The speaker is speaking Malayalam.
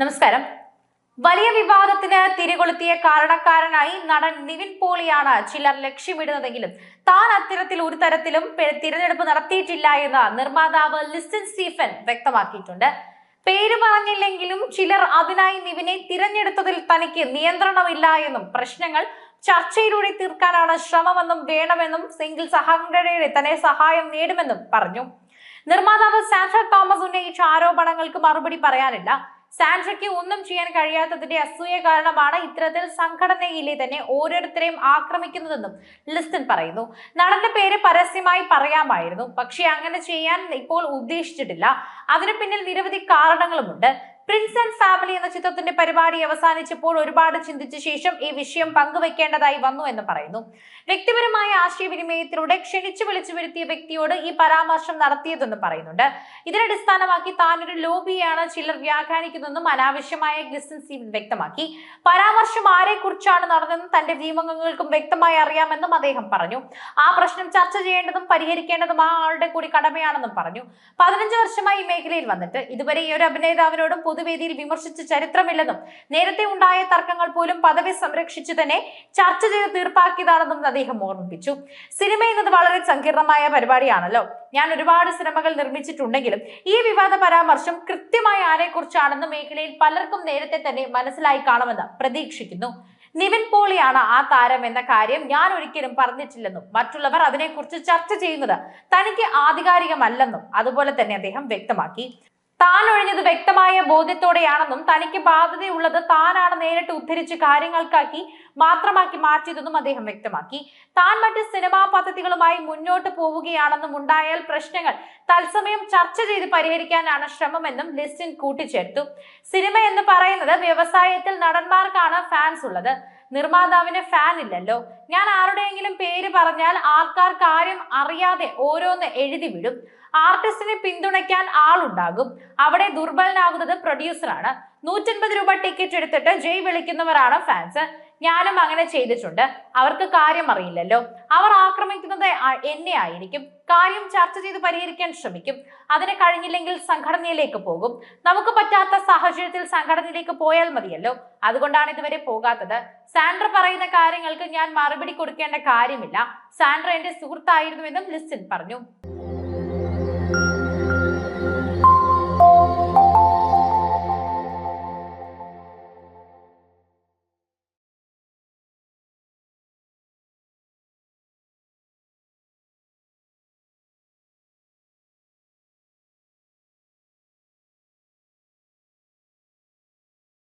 നമസ്കാരം. വലിയ വിവാദത്തിന് തിരികൊളുത്തിയ കാരണക്കാരനായി നടൻ നിവിൻ പോളിയാണ് ചിലർ ലക്ഷ്യമിടുന്നതെങ്കിലും താൻ അത്തരത്തിൽ ഒരു തരത്തിലും തിരഞ്ഞെടുപ്പ് നടത്തിയിട്ടില്ല എന്ന് നിർമ്മാതാവ് ലിസ്റ്റൻ സ്റ്റീഫൻ വ്യക്തമാക്കിയിട്ടുണ്ട്. പേര് പറഞ്ഞില്ലെങ്കിലും ചിലർ അതിനായി നിവിനെ തിരഞ്ഞെടുത്തതിൽ തനിക്ക് നിയന്ത്രണമില്ല എന്നും പ്രശ്നങ്ങൾ ചർച്ചയിലൂടെ തീർക്കാനാണ് ശ്രമമെന്നും വേണമെന്നും സിംഗിൾ സഹകരണയുടെ തന്നെ സഹായം നേടുമെന്നും പറഞ്ഞു. നിർമ്മാതാവ് സാൻഫ്രഡ് തോമസ് ഉന്നയിച്ച ആരോപണങ്ങൾക്ക് മറുപടി പറയാനില്ല. സാൻഡ്രയ്ക്ക് ഒന്നും ചെയ്യാൻ കഴിയാത്തതിന്റെ അസൂയ കാരണമാണ് ഇത്തരത്തിൽ സംഘടനയിലെ തന്നെ ഓരോരുത്തരെയും ആക്രമിക്കുന്നതെന്നും ലിസ്റ്റൻ പറയുന്നു. നടന്റെ പേര് പരസ്യമായി പറയാമായിരുന്നു. പക്ഷേ അങ്ങനെ ചെയ്യാൻ ഇപ്പോൾ ഉദ്ദേശിച്ചിട്ടില്ല. അതിനു പിന്നിൽ നിരവധി കാരണങ്ങളുമുണ്ട്. പ്രിൻസ് ആൻഡ് ഫാമിലി എന്ന ചിത്രത്തിന്റെ പരിപാടി അവസാനിച്ചപ്പോൾ ഒരുപാട് ചിന്തിച്ച ശേഷം ഈ വിഷയം പങ്കുവെക്കേണ്ടതായി വന്നു എന്ന് പറയുന്നു. വ്യക്തിപരമായ ആശയവിനിമയത്തിലൂടെ ക്ഷണിച്ചു വിളിച്ചു വരുത്തിയ വ്യക്തിയോട് ഈ പരാമർശം നടത്തിയതെന്ന് പറയുന്നുണ്ട്. ഇതിനടിസ്ഥാനമാക്കി താനൊരു ലോബിയാണ് ചിലർ വ്യാഖ്യാനിക്കുന്നതെന്നും അനാവശ്യമായ സ്റ്റീവൻ വ്യക്തമാക്കി. പരാമർശം ആരെക്കുറിച്ചാണ് നടന്നതെന്നും തന്റെ നിയമങ്ങൾക്കും വ്യക്തമായി അറിയാമെന്നും അദ്ദേഹം പറഞ്ഞു. ആ പ്രശ്നം ചർച്ച ചെയ്യേണ്ടതും പരിഹരിക്കേണ്ടതും ആ ആളുടെ കൂടി കടമയാണെന്നും പറഞ്ഞു. പതിനഞ്ച് വർഷമായി ഈ മേഖലയിൽ വന്നിട്ട് ഇതുവരെ ഈ ഒരു അഭിനേതാവിനോടും പൊതുവേദിയിൽ വിമർശിച്ച ചരിത്രമില്ലെന്നും നേരത്തെ ഉണ്ടായ തർക്കങ്ങൾ പോലും പദവി സംരക്ഷിച്ചു തന്നെ ചർച്ച ചെയ്ത് തീർപ്പാക്കിയതാണെന്നും അദ്ദേഹം ഓർമ്മിപ്പിച്ചു. സിനിമ എന്നത് വളരെ സങ്കീർണമായ പരിപാടിയാണല്ലോ. ഞാൻ ഒരുപാട് സിനിമകൾ നിർമ്മിച്ചിട്ടുണ്ടെങ്കിലും ഈ വിവാദ പരാമർശം കൃത്യമായി ആരെക്കുറിച്ചാണെന്ന് മേഖലയിൽ പലർക്കും നേരത്തെ തന്നെ മനസ്സിലായി കാണുമെന്ന് പ്രതീക്ഷിക്കുന്നു. നിവിൻ പോളിയാണ് ആ താരം എന്ന കാര്യം ഞാൻ ഒരിക്കലും പറഞ്ഞിട്ടില്ലെന്നും മറ്റുള്ളവർ അതിനെക്കുറിച്ച് ചർച്ച ചെയ്യുന്നത് തനിക്ക് ആധികാരികമല്ലെന്നും അതുപോലെ തന്നെ അദ്ദേഹം വ്യക്തമാക്കി. താൻ ഒഴിഞ്ഞത് വ്യക്തമായ ബോധ്യത്തോടെയാണെന്നും തനിക്ക് ബാധ്യതയുള്ളത് താനാണ് നേരിട്ട് ഉദ്ധരിച്ച് കാര്യങ്ങൾക്കാക്കി മാത്രമാക്കി മാറ്റിയതെന്നും അദ്ദേഹം വ്യക്തമാക്കി. താൻ മറ്റ് സിനിമാ പദ്ധതികളുമായി മുന്നോട്ട് പോവുകയാണെന്നും ഉണ്ടായാൽ പ്രശ്നങ്ങൾ തത്സമയം ചർച്ച ചെയ്ത് പരിഹരിക്കാനാണ് ശ്രമമെന്നും ലിസ്റ്റിൻ കൂട്ടിച്ചേർത്തു. സിനിമ എന്ന് പറയുന്നത് വ്യവസായത്തിൽ നടന്മാർക്കാണ് ഫാൻസ് ഉള്ളത്. നിർമ്മാതാവിന് ഫാൻ ഇല്ലല്ലോ. ഞാൻ ആരുടെയെങ്കിലും പേര് പറഞ്ഞാൽ ആൾക്കാർ കാര്യം അറിയാതെ ഓരോന്ന് എഴുതി വിടും. ആർട്ടിസ്റ്റിനെ പിന്തുണയ്ക്കാൻ ആളുണ്ടാകും. അവിടെ ദുർബലനാകുന്നത് പ്രൊഡ്യൂസറാണ് നൂറ്റൻപത് രൂപ ടിക്കറ്റ് എടുത്തിട്ട് ജയ് വിളിക്കുന്നവരാണ് ഫാൻസ് ഞാനും അങ്ങനെ ചെയ്തിട്ടുണ്ട്. അവർക്ക് കാര്യം അറിയില്ലല്ലോ. അവർ ആക്രമിക്കുന്നത് എന്നെ ആയിരിക്കും. കാര്യം ചർച്ച ചെയ്ത് പരിഹരിക്കാൻ ശ്രമിക്കും. അതിന് കഴിഞ്ഞില്ലെങ്കിൽ സംഘടനയിലേക്ക് പോകും. നമുക്ക് പറ്റാത്ത സാഹചര്യത്തിൽ സംഘടനയിലേക്ക് പോയാൽ മതിയല്ലോ. അതുകൊണ്ടാണ് ഇതുവരെ പോകാത്തത്. സാൻഡ്ര പറയുന്ന കാര്യങ്ങൾക്ക് ഞാൻ മറുപടി കൊടുക്കേണ്ട കാര്യമില്ല. സാൻഡ്ര എന്റെ സുഹൃത്തായിരുന്നുവെന്നും ലിസ്റ്റിൻ പറഞ്ഞു.